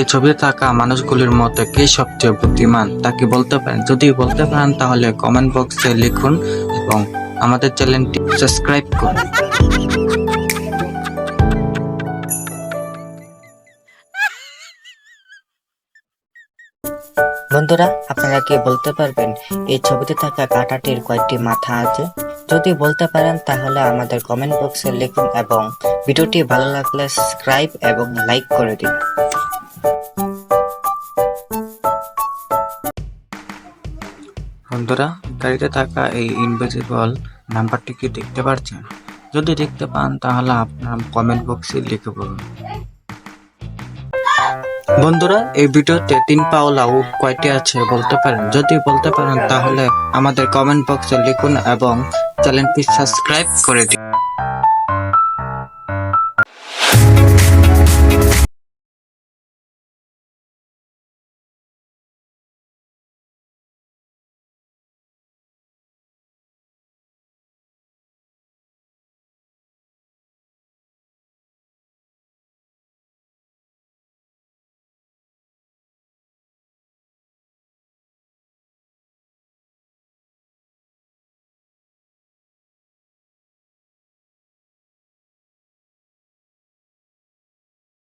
এই ছবিতে থাকা মানুষগুলির মধ্যে কে সবচেয়ে বুদ্ধিমান, তা কি বলতে পারেন? যদি বলতে পারেন, তাহলে কমেন্ট বক্সে লিখুন এবং আমাদের চ্যানেলটি সাবস্ক্রাইব করুন। বন্ধুরা, আপনারা কি বলতে পারবেন, এই ছবিতে থাকা কাঁটাটির কয়টি মাথা আছে? যদি বলতে পারেন, তাহলে আমাদের কমেন্ট বক্সে লিখুন এবং ভিডিওটি ভালো লাগলে সাবস্ক্রাইব এবং লাইক করে দিন। বন্ধুরা, গাড়িতে থাকা এই ইনভিজিবল নাম্বারটি কি দেখতে পাচ্ছেন যদি দেখতে পান, তাহলে আপনার কমেন্ট বক্সে লিখে বলুন। বন্ধুরা, এই ভিডিওতে তিন পাওলা কয়টি আছে বলতে পারেন? যদি বলতে পারেন, তাহলে আমাদের কমেন্ট বক্সে লিখুন এবং চ্যানেলটি সাবস্ক্রাইব করে দিন।